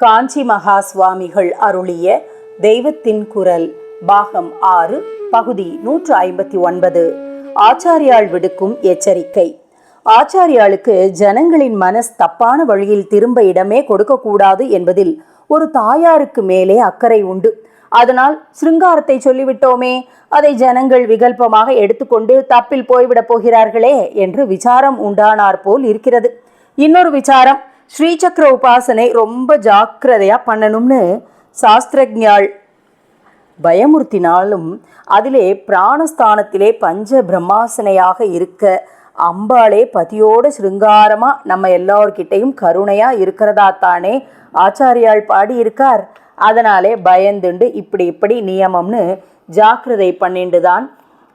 காஞ்சி மகா சுவாமிகள் அருளிய தெய்வத்தின் குரல் பாகம் ஆறு பகுதி நூற்று ஐம்பத்தி ஒன்பது. ஆச்சாரியாள் விடுக்கும் எச்சரிக்கை. ஆச்சாரியாளுக்கு ஜனங்களின் மனஸ் தப்பான வழியில் திரும்ப இடமே கொடுக்கக்கூடாது என்பதில் ஒரு தாயாருக்கு மேலே அக்கறை உண்டு. அதனால் சிருங்காரத்தை சொல்லிவிட்டோமே அதை ஜனங்கள் விகல்பமாக எடுத்துக்கொண்டு தப்பில் போய்விடப் போகிறார்களே என்று விசாரம் உண்டானார் போல் இருக்கிறது. இன்னொரு விசாரம் ஸ்ரீசக்கர உபாசனை ரொம்ப ஜாக்கிரதையாக பண்ணணும்னு சாஸ்திரஜாள் பயமுறுத்தினாலும் அதிலே பிராணஸ்தானத்திலே பஞ்ச பிரம்மாசனையாக இருக்க அம்பாளே பதியோட சிருங்காரமாக நம்ம எல்லோர்கிட்டையும் கருணையாக இருக்கிறதா தானே ஆச்சாரியாள் பாடி இருக்கார் அதனாலே பயந்துண்டு இப்படி இப்படி நியமம்னு ஜாக்கிரதை பண்ணிண்டு தான்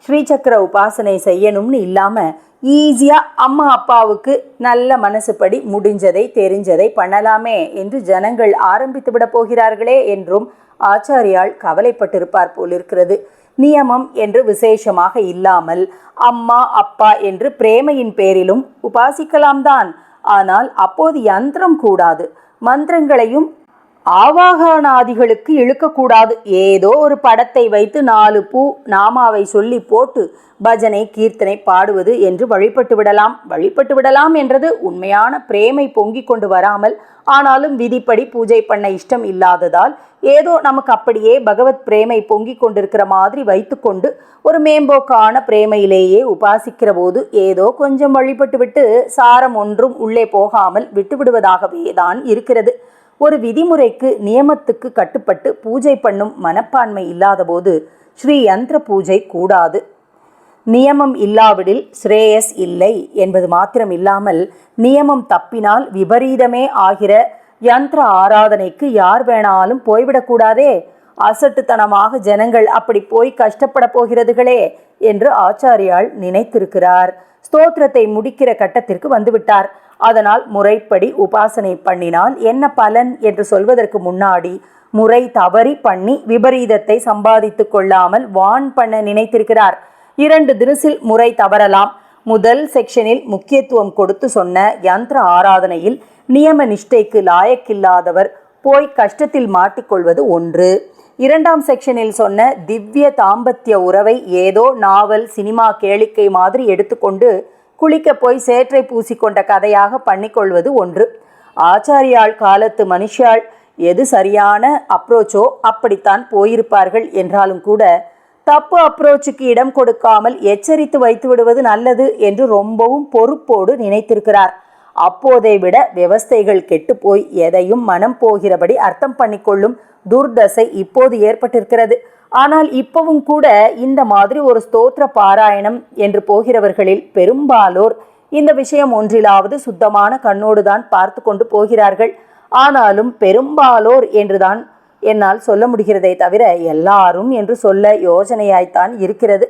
ஸ்ரீசக்கர உபாசனை செய்யணும்னு இல்லாமல் ஈஸியாக அம்மா அப்பாவுக்கு நல்ல மனசுப்படி முடிஞ்சதை தெரிஞ்சதை பண்ணலாமே என்று ஜனங்கள் ஆரம்பித்து விட போகிறார்களே என்றும் ஆச்சாரியால் கவலைப்பட்டிருப்பார் போலிருக்கிறது. நியமம் என்று விசேஷமாக இல்லாமல் அம்மா அப்பா என்று பிரேமையின் பேரிலும் உபாசிக்கலாம்தான். ஆனால் அப்போது யந்திரம் கூடாது. மந்திரங்களையும் ஆவாகனாதிகளுக்கு இழுக்கக்கூடாது. ஏதோ ஒரு படத்தை வைத்து நாலு பூ நாமாவை சொல்லி போட்டு பஜனை கீர்த்தனை பாடுவது என்று வழிபட்டு விடலாம். வழிபட்டு விடலாம் என்றது உண்மையான பிரேமை பொங்கிக் கொண்டு வராமல் ஆனாலும் விதிப்படி பூஜை பண்ண இஷ்டம் இல்லாததால் ஏதோ நமக்கு அப்படியே பகவத் பிரேமை பொங்கிக் கொண்டிருக்கிற மாதிரி வைத்துக்கொண்டு ஒரு மேம்போக்கான பிரேமையிலேயே உபாசிக்கிற போது ஏதோ கொஞ்சம் வழிபட்டு விட்டு சாரம் ஒன்றும் உள்ளே போகாமல் விட்டுவிடுவதாகவே தான் இருக்கிறது. ஒரு விதிமுறைக்கு நியமத்துக்கு கட்டுப்பட்டு பூஜை பண்ணும் மனப்பான்மை இல்லாதபோது ஸ்ரீ யந்திர பூஜை கூடாது. நியமம் இல்லாவிடில் ஸ்ரேயஸ் இல்லை என்பது மாத்திரம் இல்லாமல் நியமம் தப்பினால் விபரீதமே ஆகிற யந்திர ஆராதனைக்கு யார் வேணாலும் போய்விடக்கூடாதே அசட்டுத்தனமாக ஜனங்கள் அப்படி போய் கஷ்டப்பட போகிறதுகளே என்று ஆச்சாரியால் நினைத்திருக்கிறார். ஸ்தோத்திரத்தை முடிக்கிற கட்டத்திற்கு வந்துவிட்டார். அதனால் முறைப்படி உபாசனை பண்ணினால் என்ன பலன் என்று சொல்வதற்கு முன்னாடி முறை தவறி பண்ணி விபரீதத்தை சம்பாதித்து கொள்ளாமல் வான் பண்ண நினைத்திருக்கிறார். இரண்டு தினசில் முறை தவறலாம். முதல் செக்ஷனில் முக்கியத்துவம் கொடுத்து சொன்ன யந்திர ஆராதனையில் நியம நிஷ்டைக்கு லாயக்கில்லாதவர் போய் கஷ்டத்தில் மாட்டிக்கொள்வது ஒன்று. இரண்டாம் செக்ஷனில் சொன்ன திவ்ய தாம்பத்திய உறவை ஏதோ நாவல் சினிமா கேளிக்கை மாதிரி எடுத்துக்கொண்டு குளிக்க போய் சேற்றை பூசிக்கொண்ட கதையாக பண்ணிக்கொள்வது ஒன்று. ஆச்சாரியாள் காலத்து மனுஷாள் எது சரியான அப்ரோச்சோ அப்படித்தான் போயிருப்பார்கள் என்றாலும் கூட தப்பு அப்ரோச்சுக்கு இடம் கொடுக்காமல் எச்சரித்து வைத்து விடுவது நல்லது என்று ரொம்பவும் பொறுப்போடு நினைத்திருக்கிறார். அப்போதை விட விவஸ்தைகள் கெட்டுப்போய் எதையும் மனம் போகிறபடி அர்த்தம் பண்ணிக்கொள்ளும் துர்தசை இப்போது ஏற்பட்டிருக்கிறது. ஆனால் இப்பவும் கூட இந்த மாதிரி ஒரு ஸ்தோத்திர பாராயணம் என்று போகிறவர்களில் பெரும்பாலோர் இந்த விஷயம் ஒன்றிலாவது சுத்தமான கண்ணோடு தான் பார்த்து கொண்டு போகிறார்கள். ஆனாலும் பெரும்பாலோர் என்றுதான் என்னால் சொல்ல முடிகிறதே தவிர எல்லாரும் என்று சொல்ல யோசனையாய்த்தான் இருக்கிறது.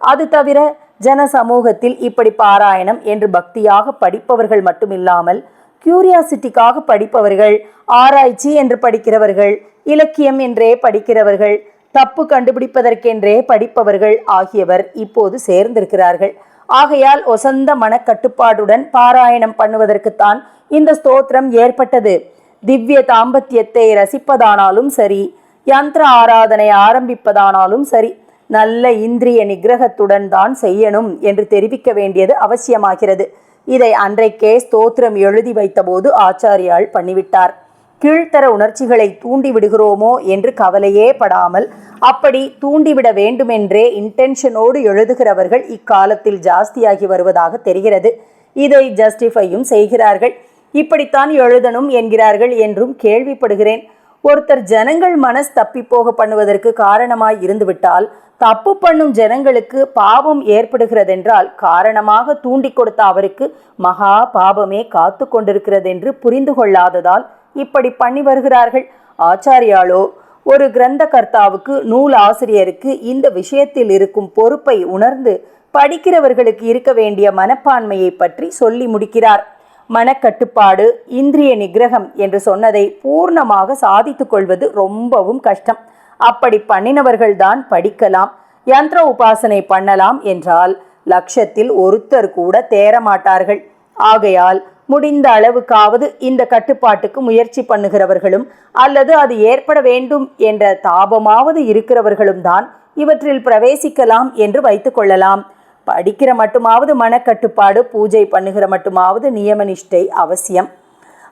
அது தவிர ஜன சமூகத்தில் இப்படி பாராயணம் என்று பக்தியாக படிப்பவர்கள் மட்டுமில்லாமல் கியூரியாசிட்டிக்காக படிப்பவர்கள் ஆராய்ச்சி என்று படிக்கிறவர்கள் இலக்கியம் என்றே படிக்கிறவர்கள் தப்பு கண்டுபிடிப்பதற்கென்றே படிப்பவர்கள் ஆகியவர் இப்போது சேர்ந்திருக்கிறார்கள். ஆகையால் ஒசந்த மனக்கட்டுப்பாடுடன் பாராயணம் பண்ணுவதற்குத்தான் இந்த ஸ்தோத்திரம் ஏற்பட்டது. திவ்ய தாம்பத்தியத்தை ரசிப்பதானாலும் சரி யந்திர ஆராதனை ஆரம்பிப்பதானாலும் சரி நல்ல இந்திரிய நிகிரகத்துடன் தான் செய்யணும் என்று தெரிவிக்க வேண்டியது அவசியமாகிறது. இதை அன்றைக்கே ஸ்தோத்திரம் எழுதி வைத்தபோது ஆச்சாரியால் பண்ணிவிட்டார். கீழ்த்தர உணர்ச்சிகளை தூண்டி விடுகிறோமோ என்று கவலையே படாமல் அப்படி தூண்டிவிட வேண்டுமென்றே இன்டென்ஷனோடு எழுதுகிறவர்கள் இக்காலத்தில் ஜாஸ்தியாகி வருவதாக தெரிகிறது. இதை ஜஸ்டிஃபையும் செய்கிறார்கள். இப்படித்தான் எழுதணும் என்கிறார்கள் என்றும் கேள்விப்படுகிறேன். ஒருத்தர் ஜனங்கள் மனஸ் தப்பி போக பண்ணுவதற்கு காரணமாய் இருந்துவிட்டால் தப்பு பண்ணும் ஜனங்களுக்கு பாவம் ஏற்படுகிறதென்றால் காரணமாக தூண்டி கொடுத்த அவருக்கு மகா பாபமே காத்து கொண்டிருக்கிறதென்று புரிந்து கொள்ளாததால் இப்படி பண்ணி வருகிறார்கள். ஆச்சாரியாலோ ஒரு கிரந்தகர்த்தாவுக்கு நூல் ஆசிரியருக்கு இந்த விஷயத்தில் இருக்கும் பொறுப்பை உணர்ந்து படிக்கிறவர்களுக்கு இருக்க வேண்டிய மனப்பான்மையை பற்றி சொல்லி முடிக்கிறார். மனக்கட்டுப்பாடு இந்திரிய நிகிரகம் என்று சொன்னதை பூர்ணமாக சாதித்து கொள்வது ரொம்பவும் கஷ்டம். அப்படி பண்ணினவர்கள்தான் படிக்கலாம் யந்திர உபாசனை பண்ணலாம் என்றால் லட்சத்தில் ஒருத்தர் கூட தேரமாட்டார்கள் ஆகையால் முடிந்த அளவுக்காவது இந்த கட்டுப்பாட்டுக்கு முயற்சி பண்ணுகிறவர்களும் அல்லது அது ஏற்பட வேண்டும் என்ற தாபமாவது இருக்கிறவர்களும் தான் இவற்றில் பிரவேசிக்கலாம் என்று வைத்துக்கொள்ளலாம் படிக்கிற மட்டுமாவது மனக்கட்டுப்பாடு பூஜை பண்ணுகிற மட்டுமாவது நியமனிஷ்டை அவசியம்.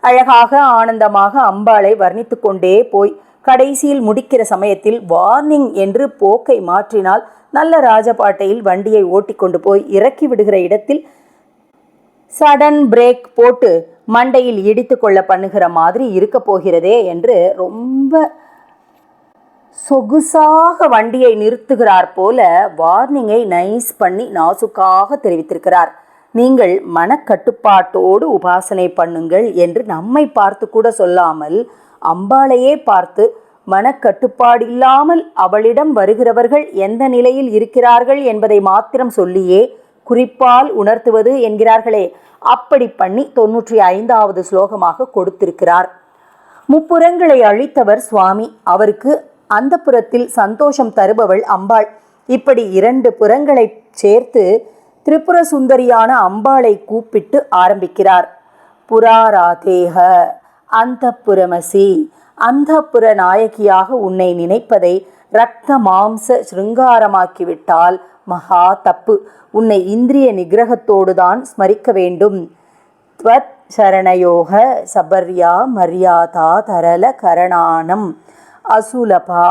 அழகாக ஆனந்தமாக அம்பாளை வர்ணித்து கொண்டே போய் கடைசியில் முடிக்கிற சமயத்தில் வார்னிங் என்று போக்கை மாற்றினால் நல்ல ராஜபாட்டையில் வண்டியை ஓட்டி கொண்டு போய் இறக்கி விடுகிற இடத்தில் சடன் பிரேக் போட்டு மண்டையில் இடித்து கொள்ள பண்ணுகிற மாதிரி இருக்க போகிறதே என்று ரொம்ப சொகுசாக வண்டியை நிறுத்துகிறார் போல வார்னிங்கை நைஸ் பண்ணி நாசுக்காக தெரிவித்திருக்கிறார். நீங்கள் மனக்கட்டுப்பாட்டோடு உபாசனை பண்ணுங்கள் என்று நம்மை பார்த்து கூட சொல்லாமல் அம்பாளையே பார்த்து மனக்கட்டுப்பாடு இல்லாமல் அவளிடம் வருகிறவர்கள் எந்த நிலையில் இருக்கிறார்கள் என்பதை மாத்திரம் சொல்லியே குறிப்பால் உணர்த்துவது என்கிறார்களே. அப்படி பண்ணி தொன்னூற்றி ஐந்தாவது ஸ்லோகமாக கொடுத்திருக்கிறார். முப்புறங்களை அழித்தவர் சுவாமி. அவருக்கு அந்த புறத்தில் சந்தோஷம் தருபவள் அம்பாள். இப்படி இரண்டு புறங்களை சேர்த்து திரிபுர சுந்தரியான அம்பாளை கூப்பிட்டு ஆரம்பிக்கிறார். புராராதேக அந்த புரமசி அந்த புற நாயகியாக உன்னை நினைப்பதை ரத்த மாம்ச சிருங்காரமாக்கிவிட்டால் மகா தப்பு. உன்னை இந்திரிய நிகிரகத்தோடுதான் ஸ்மரிக்க வேண்டும். துவத் சரணயோக சபர்யா மரியாதா தரல கரணானம். அசுலபா.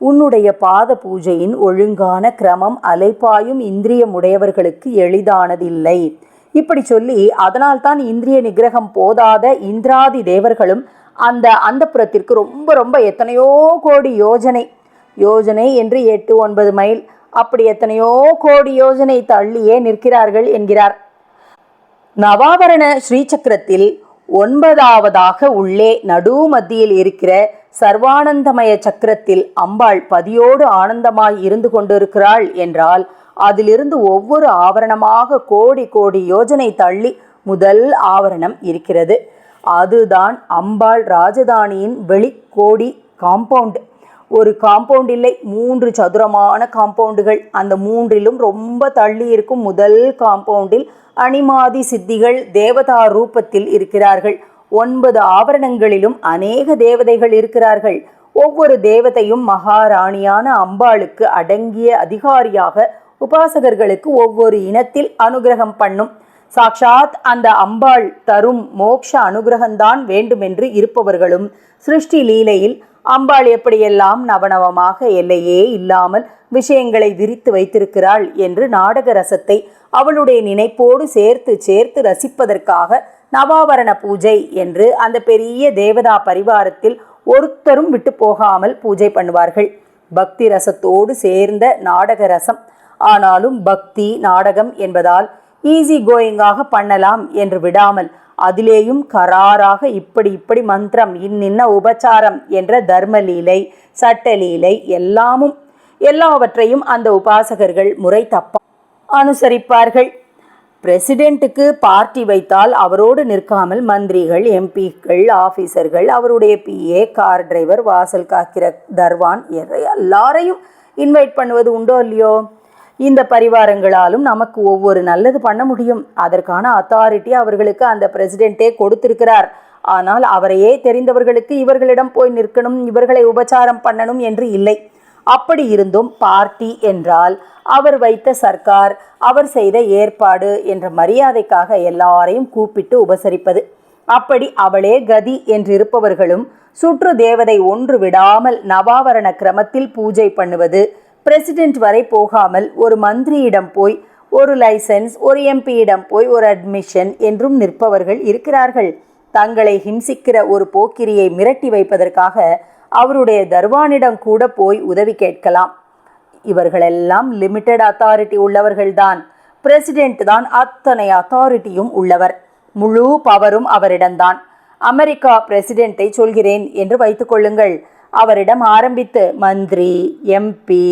உன்னுடைய பாத பூஜையின் ஒழுங்கான கிரமம் அலைப்பாயும் இந்திரியமுடையவர்களுக்கு எளிதானதில்லை. இப்படி சொல்லி அதனால்தான் இந்திரிய நிகிரகம் போதாத இந்திராதி தேவர்களும் அந்த அந்தப்புறத்திற்கு ரொம்ப ரொம்ப எத்தனையோ கோடி யோஜனை யோஜனை என்று எட்டு ஒன்பது மைல் அப்படி எத்தனையோ கோடி யோஜனை தள்ளியே நிற்கிறார்கள் என்கிறார். நவாபரண ஸ்ரீசக்கரத்தில் ஒன்பதாவதாக உள்ளே நடு மத்தியில் இருக்கிற சர்வானந்தமய சக்கரத்தில் அம்பாள் பதியோடு ஆனந்தமாய் இருந்து கொண்டிருக்கிறாள் என்றால் அதிலிருந்து ஒவ்வொரு ஆவரணமாக கோடி கோடி யோஜனை தள்ளி முதல் ஆவரணம் இருக்கிறது. அதுதான் அம்பாள் ராஜதானியின் வெளிக்கோடி காம்பவுண்ட் ஒரு காம்பவுண்ட் இல்லை மூன்று சதுரமான காம்பவுண்டுகள் அந்த மூன்றிலும் ரொம்ப தள்ளி இருக்கும் முதல் காம்பவுண்டில் அனிமாதி சித்திகள் தேவதா ரூபத்தில் இருக்கிறார்கள். ஒன்பது ஆவரணங்களிலும் அநேக தேவதைகள் இருக்கிறார்கள். ஒவ்வொரு தேவதையும் மகாராணியான அம்பாளுக்கு அடங்கிய அதிகாரியாக உபாசகர்களுக்கு ஒவ்வொரு இனத்தில் அனுகிரகம் பண்ணும். சாக்ஷாத் அந்த அம்பாள் தரும் மோக்ஷ அனுகிரகம்தான் வேண்டுமென்று இருப்பவர்களும் சிருஷ்டி லீலையில் அம்பாள் எப்படியெல்லாம் நவநவமாக எல்லையே இல்லாமல் விஷயங்களை விரித்து வைத்திருக்கிறாள் என்று நாடக ரசத்தை அவளுடைய நினைப்போடு சேர்த்து சேர்த்து ரசிப்பதற்காக நவாவரண பூஜை என்று அந்த பெரிய தேவதா பரிவாரத்தில் ஒருத்தரும் விட்டு போகாமல் பூஜை பண்ணுவார்கள். பக்தி ரசத்தோடு சேர்ந்த நாடக ரசம். ஆனாலும் பக்தி நாடகம் என்பதால் ஈஸி கோயிங்காக பண்ணலாம் என்று விடாமல் அதிலேயும் கராராக இப்படி இப்படி மந்திரம் இன்னின்ன உபச்சாரம் என்ற தர்மலீலை சட்டலீலை எல்லாமும் எல்லாவற்றையும் அந்த உபாசகர்கள் முறை தப்பா அனுசரிப்பார்கள். பிரசிடெண்ட்டுக்கு பார்ட்டி வைத்தால் அவரோடு நிற்காமல் மந்திரிகள் எம்பிக்கள் ஆஃபீஸர்கள் அவருடைய பிஏ கார் டிரைவர் வாசல் காக்கிற தர்வான் எல்லாரையும் இன்வைட் பண்ணுவது உண்டோ இல்லையோ? இந்த பரிவாரங்களாலும் நமக்கு ஒவ்வொரு நல்லது பண்ண முடியும். அதற்கான அத்தாரிட்டி அவர்களுக்கு அந்த பிரசிடென்ட்டே கொடுத்திருக்கிறார். ஆனால் அவரையே தெரிந்தவர்களுக்கு இவர்களிடம் போய் நிற்கணும் இவர்களை உபச்சாரம் பண்ணணும் என்று இல்லை. அப்படி இருந்தும் பார்ட்டி என்றால் அவர் வைத்த சர்க்கார் அவர் செய்த ஏற்பாடு என்ற மரியாதைக்காக எல்லாரையும் கூப்பிட்டு உபசரிப்பது. அப்படி அவளே கதி என்றிருப்பவர்களும் சுற்று தேவதை ஒன்று விடாமல் நவாவரண கிரமத்தில் பூஜை பண்ணுவது பிரசிடென்ட் வரை போகாமல் ஒரு மந்திரியிடம் போய் ஒரு லைசன்ஸ் ஒரு எம்பியிடம் போய் ஒரு அட்மிஷன் என்றும் நிற்பவர்கள் இருக்கிறார்கள். தங்களை ஹிம்சிக்கிற ஒரு போக்கிரியை மிரட்டி வைப்பதற்காக அவருடைய தர்வானிடம் கூட போய் உதவி கேட்கலாம். இவர்களெல்லாம் லிமிட்டெட் அத்தாரிட்டி உள்ளவர்கள்தான். பிரசிடென்ட் தான் அத்தனை அத்தாரிட்டியும் உள்ளவர். முழு பவரும் அவரிடம்தான். அமெரிக்கா பிரசிடென்ட்டை சொல்கிறேன் என்று வைத்துக்கொள்ளுங்கள் அவரிடம் ஆரம்பித்து மந்திரி எம்பி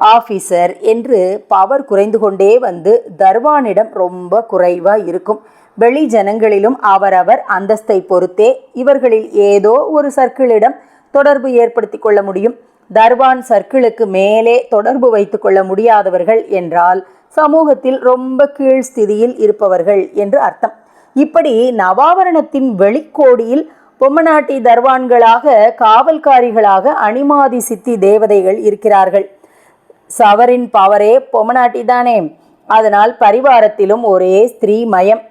ஆஃபீஸர் என்று பவர் குறைந்து கொண்டே வந்து தர்வானிடம் ரொம்ப குறைவாக இருக்கும். வெளி ஜனங்களிலும் அவரவர் அந்தஸ்தை பொறுத்தே இவர்களில் ஏதோ ஒரு சர்க்கிளிடம் தொடர்பு ஏற்படுத்தி கொள்ள முடியும். தர்வான் சர்க்கிளுக்கு மேலே தொடர்பு வைத்து கொள்ள முடியாதவர்கள் என்றால் சமூகத்தில் ரொம்ப கீழ் ஸ்திதியில் இருப்பவர்கள் என்று அர்த்தம். இப்படி நவாவரணத்தின் வெளிக்கோடியில் பொம்மநாட்டி தர்வான்களாக காவல்காரிகளாக அனிமாதி சித்தி தேவதைகள் இருக்கிறார்கள். சவரின் பவரே பொம்மநாட்டி தானே. அதனால் பரிவாரத்திலும் ஒரே ஸ்திரீ மயம்.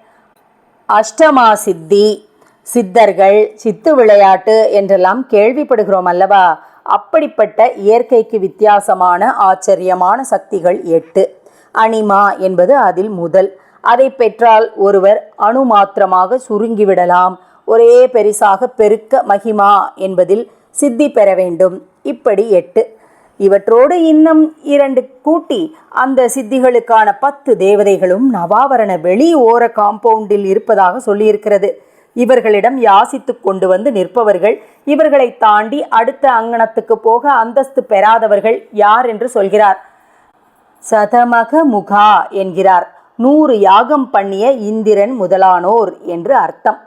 அஷ்டமா சித்தி சித்தர்கள் சித்து விளையாட்டு என்றெல்லாம் கேள்விப்படுகிறோம் அல்லவா? அப்படிப்பட்ட இயற்கைக்கு வித்தியாசமான ஆச்சரியமான சக்திகள் எட்டு. அனிமா என்பது அதில் முதல். அதை பெற்றால் ஒருவர் அணு மாத்திரமாக சுருங்கிவிடலாம். ஒரே பெரிசாக பெருக்க மகிமா என்பதில் சித்தி பெற வேண்டும். இப்படி எட்டு. இவற்றோடு இன்னும் இரண்டு கூட்டி அந்த சித்திகளுக்கான பத்து தேவதைகளும் நவாவரண வெளி ஓர காம்பவுண்டில் இருப்பதாக சொல்லியிருக்கிறது. இவர்களிடம் யாசித்து கொண்டு வந்து நிற்பவர்கள் இவர்களை தாண்டி அடுத்த அங்கணத்துக்கு போக அந்தஸ்து பெறாதவர்கள் யார் என்று சொல்கிறார். சதமக முகா என்கிறார். நூறு யாகம் பண்ணிய இந்திரன் முதலானோர் என்று அர்த்தம்.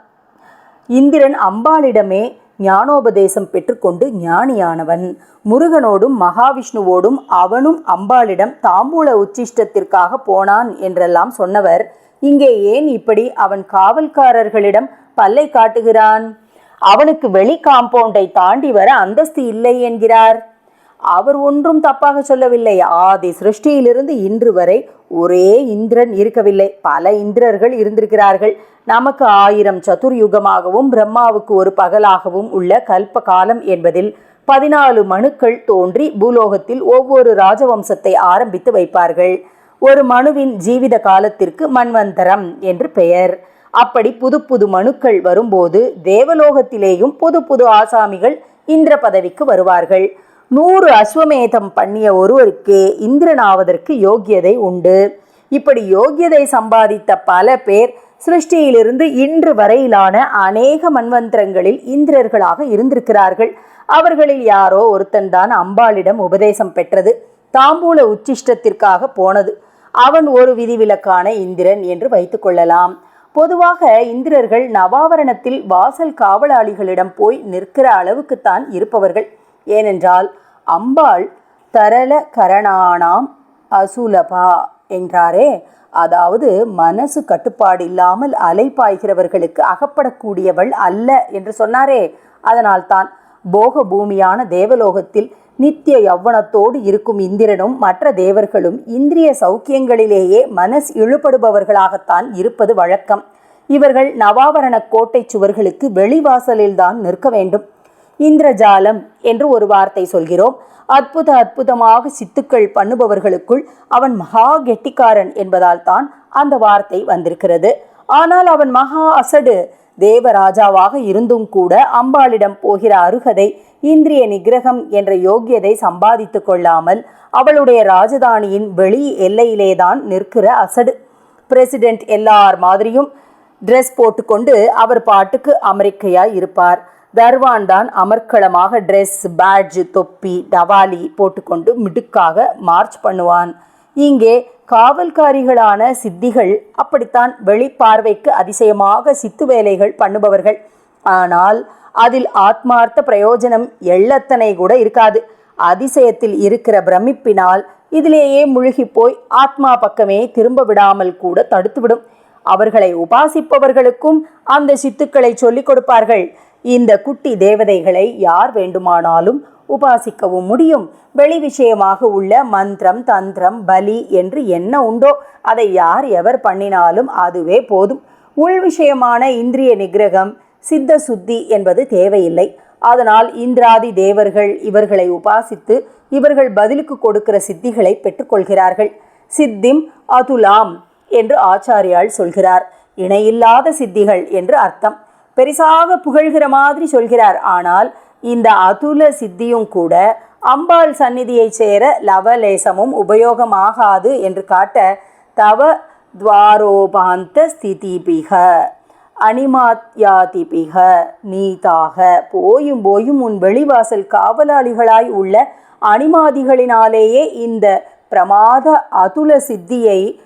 இந்திரன் அம்பாளிடமே ஞானோபதேசம் பெற்றுக்கொண்டு ஞானியானவன். முருகனோடும் மகாவிஷ்ணுவோடும் அவனும் அம்பாளிடம் தாம்பூல உச்சிஷ்டத்திற்காக போனான் என்றெல்லாம் சொன்னவர். இங்கே ஏன் இப்படி அவன் காவல்காரர்களிடம் பல்லை காட்டுகிறான்? அவனுக்கு வெளி காம்பவுண்டை தாண்டி வர அந்தஸ்து இல்லை என்கிறார். அவர் ஒன்றும் தப்பாக சொல்லவில்லை. ஆதி சிருஷ்டியிலிருந்து இன்று வரை ஒரே இந்திரன் இருக்கவில்லை. பல இந்திரர்கள் இருந்திருக்கிறார்கள். நமக்கு ஆயிரம் சதுர்யுகமாகவும் பிரம்மாவுக்கு ஒரு பகலாகவும் உள்ள கல்ப காலம் என்பதில் பதினாலு மனுக்கள் தோன்றி பூலோகத்தில் ஒவ்வொரு ராஜவம்சத்தை ஆரம்பித்து வைப்பார்கள். ஒரு மனுவின் ஜீவித காலத்திற்கு மன்வந்தரம் என்று பெயர். அப்படி புது புது மனுக்கள் வரும்போது தேவலோகத்திலேயும் புது புது ஆசாமிகள் இந்திர பதவிக்கு வருவார்கள். நூறு அஸ்வமேதம் பண்ணிய ஒருவருக்கே இந்திரனாவதற்கு யோக்கியதை உண்டு. இப்படி யோக்கியதை சம்பாதித்த பல பேர் சிருஷ்டியிலிருந்து இன்று வரையிலான அநேக மன்வந்திரங்களில் இந்திரர்களாக இருந்திருக்கிறார்கள். அவர்களில் யாரோ ஒருத்தன் தான் அம்பாளிடம் உபதேசம் பெற்றது. தாம்பூல உச்சிஷ்டத்திற்காக போனது. அவன் ஒரு விதிவிலக்கான இந்திரன் என்று வைத்துக்கொள்ளலாம் பொதுவாக இந்திரர்கள் நவாவரணத்தில் வாசல் காவலாளிகளிடம் போய் நிற்கிற அளவுக்குத்தான் இருப்பவர்கள். ஏனென்றால் அம்பாள் தரள கரணானாம் அசுலபா என்றாரே. அதாவது மனசு கட்டுப்பாடு இல்லாமல் அலைப்பாய்கிறவர்களுக்கு அகப்படக்கூடியவள் அல்ல என்று சொன்னாரே. அதனால்தான் போக பூமியான தேவலோகத்தில் நித்திய யௌவனத்தோடு இருக்கும் இந்திரனும் மற்ற தேவர்களும் இந்திரிய சௌக்கியங்களிலேயே மனஸ் இழுபடுபவர்களாகத்தான் இருப்பது வழக்கம். இவர்கள் நவாவரண கோட்டை சுவர்களுக்கு வெளிவாசலில்தான் நிற்க வேண்டும். இந்திரஜாலம் என்று ஒரு வார்த்தை சொல்கிறோம். அற்புத அற்புதமாக சித்துக்கள் பண்ணுபவர்களுக்குள் அவன் மகா கெட்டிக்காரன் என்பதால் தான் அந்த வார்த்தை வந்திருக்கிறது. ஆனால் அவன் மகா அசடு தேவராஜாவாக இருந்தும் கூட அம்பாளிடம் போகிற அருகதை இந்திரிய நிகிரகம் என்ற யோக்கியதை சம்பாதித்து கொள்ளாமல் அவளுடைய ராஜதானியின் வெளி எல்லையிலேதான் நிற்கிற அசடு. பிரசிடென்ட் எல்லார் மாதிரியும் ட்ரெஸ் போட்டுக்கொண்டு அவர் பாட்டுக்கு அமெரிக்கையாய் இருப்பார். தர்வான் தான் அமர்க்களமாக ட்ரெஸ் பேட்ஜ் தொப்பி டவாலி போட்டுக்கொண்டு மிடுக்காக மார்ச் பண்ணுவான். இங்கே காவல்காரிகளான சித்திகள் அப்படித்தான் வெளிப்பார்வைக்கு அதிசயமாக சித்து வேலைகள் பண்ணுபவர்கள். ஆனால் அதில் ஆத்மார்த்த பிரயோஜனம் எள்ளத்தனை கூட இருக்காது. அதிசயத்தில் இருக்கிற பிரமிப்பினால் இதிலேயே முழுகி போய் ஆத்மா பக்கமே திரும்ப விடாமல் கூட தடுத்துவிடும். அவர்களை உபாசிப்பவர்களுக்கும் அந்த சித்துக்களை சொல்லிக் கொடுப்பார்கள். இந்த குட்டி தேவதைகளை யார் வேண்டுமானாலும் உபாசிக்கவும் முடியும். வெளி விஷயமாக உள்ள மந்திரம் தந்திரம் பலி என்று என்ன உண்டோ அதை யார் எவர் பண்ணினாலும் அதுவே போதும். உள் விஷயமான இந்திரிய நிகிரகம் சித்த சுத்தி என்பது தேவையில்லை. அதனால் இந்திராதி தேவர்கள் இவர்களை உபாசித்து இவர்கள் பதிலுக்கு கொடுக்கிற சித்திகளை பெற்றுக்கொள்கிறார்கள். சித்திம் அதுலாம் என்று ஆச்சாரியால் சொல்கிறார். இணையில்லாத சித்திகள் என்று அர்த்தம். பெரிசாக புகழ்கிற மாதிரி சொல்கிறார். ஆனால் இந்த அதுல சித்தியும் கூட அம்பாள் சந்நிதியை சேர லவலேசமும் உபயோகமாகாது என்று காட்ட தவ துவாரோபாந்த ஸ்திதிபிக அனிமாத்யாதிபிக நீதாக போயும் போயும் உன் வெளிவாசல் காவலாளிகளாய் உள்ள அனிமாதிகளினாலேயே இந்த பிரமாத அதுல சித்தியை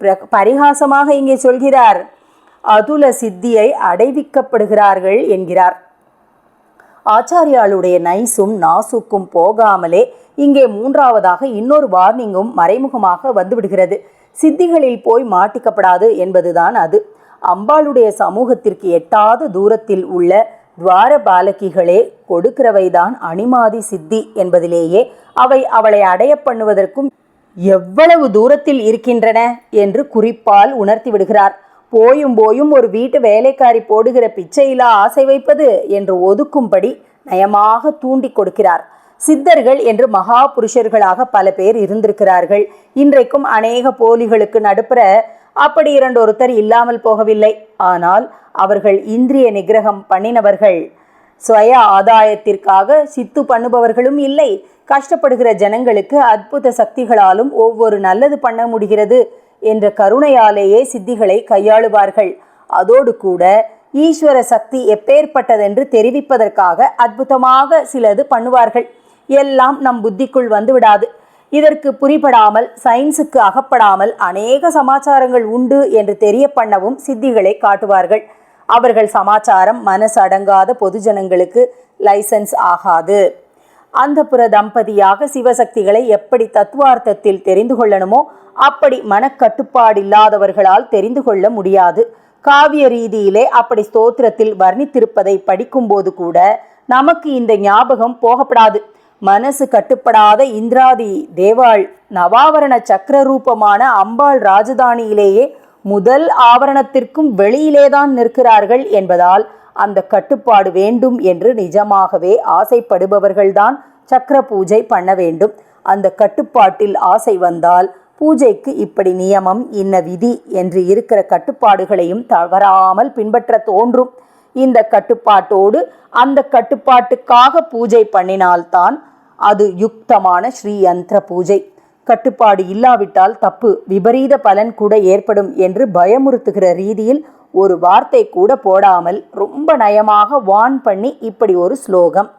பிர- பரிகாசமாக இங்கே சொல்கிறார். அதுல சித்தியை அடைவிக்கப்படுகிறார்கள் என்கிறார். ஆச்சாரியாளுடைய நைஸும் நாசுக்கும் போகாமலே இங்கே மூன்றாவதாக இன்னொரு வார்னிங்கும் மறைமுகமாக வந்துவிடுகிறது. சித்திகளில் போய் மாட்டிக்கப்படாது என்பதுதான் அது. அம்பாளுடைய சமூகத்திற்கு எட்டாத தூரத்தில் உள்ள துவார பாலகிகளே கொடுக்கிறவைதான் அணிமாதி சித்தி என்பதிலேயே அவை அவளை அடைய பண்ணுவதற்கும் எவ்வளவு தூரத்தில் இருக்கின்றன என்று குறிப்பால் உணர்த்தி விடுகிறார். போயும் போயும் ஒரு வீட்டு வேலைக்காரி போடுகிற பிச்சையிலா ஆசை வைப்பது என்று ஒதுக்கும்படி நயமாக தூண்டி கொடுக்கிறார். சித்தர்கள் என்று மகா புருஷர்களாக பல பேர் இருந்திருக்கிறார்கள். இன்றைக்கும் அநேக போலிகளுக்கு நடுப்புற அப்படி இரண்டொருத்தர் இல்லாமல் போகவில்லை. ஆனால் அவர்கள் இந்திரிய நிகிரகம் பண்ணினவர்கள். சுய ஆதாயத்திற்காக சித்து பண்ணுபவர்களும் இல்லை. கஷ்டப்படுகிற ஜனங்களுக்கு அற்புத சக்திகளாலும் ஒவ்வொரு நல்லது பண்ண முடிகிறது. என்ற கருணையாலேயே சித்திகளை கையாளுவார்கள். அதோடு கூட ஈஸ்வர சக்தி எப்பேற்பட்டதென்று தெரிவிப்பதற்காக அற்புதமாக சிலது பண்ணுவார்கள். எல்லாம் நம் புத்திக்குள் வந்து விடாது இதற்கு புரிபடாமல் சயின்ஸுக்கு அகப்படாமல் அநேக சமாச்சாரங்கள் உண்டு என்று தெரிய பண்ணவும் சித்திகளை காட்டுவார்கள். அவர்கள் சமாச்சாரம் மனசு அடங்காத பொதுஜனங்களுக்கு லைசன்ஸ் ஆகாது. அந்தப்புற தம்பதியாக சிவசக்திகளை எப்படி தத்துவார்த்தத்தில் தெரிந்து கொள்ளணுமோ அப்படி மனக்கட்டுப்பாடு இல்லாதவர்களால் தெரிந்து கொள்ள முடியாது. காவிய ரீதியிலே அப்படி ஸ்தோத்திரத்தில் வர்ணித்திருப்பதை படிக்கும்போது கூட நமக்கு இந்த ஞாபகம் போகப்படாது. மனசு கட்டுப்படாத இந்திராதி தேவாள் நவாவரண சக்கர ரூபமான அம்பாள் ராஜதானியிலேயே முதல் ஆவரணத்திற்கும் வெளியிலேதான் நிற்கிறார்கள் என்பதால் அந்த கட்டுப்பாடு வேண்டும் என்று நிஜமாகவே ஆசைப்படுபவர்கள்தான் சக்கர பூஜை பண்ண வேண்டும். அந்த கட்டுப்பாட்டில் ஆசை வந்தால் பூஜைக்கு இப்படி நியமம் இன்ன விதி என்று இருக்கிற கட்டுப்பாடுகளையும் தவறாமல் பின்பற்ற தோன்றும். இந்த கட்டுப்பாட்டோடு அந்த கட்டுப்பாட்டுக்காக பூஜை பண்ணினால்தான் அது யுக்தமான ஸ்ரீயந்திர பூஜை. கட்டுப்பாடு இல்லாவிட்டால் தப்பு விபரீத பலன் கூட ஏற்படும் என்று பயமுறுத்துகிற ரீதியில் ஒரு வார்த்தை கூட போடாமல் ரொம்ப நயமாக வான் பண்ணி இப்படி ஒரு ஸ்லோகம்.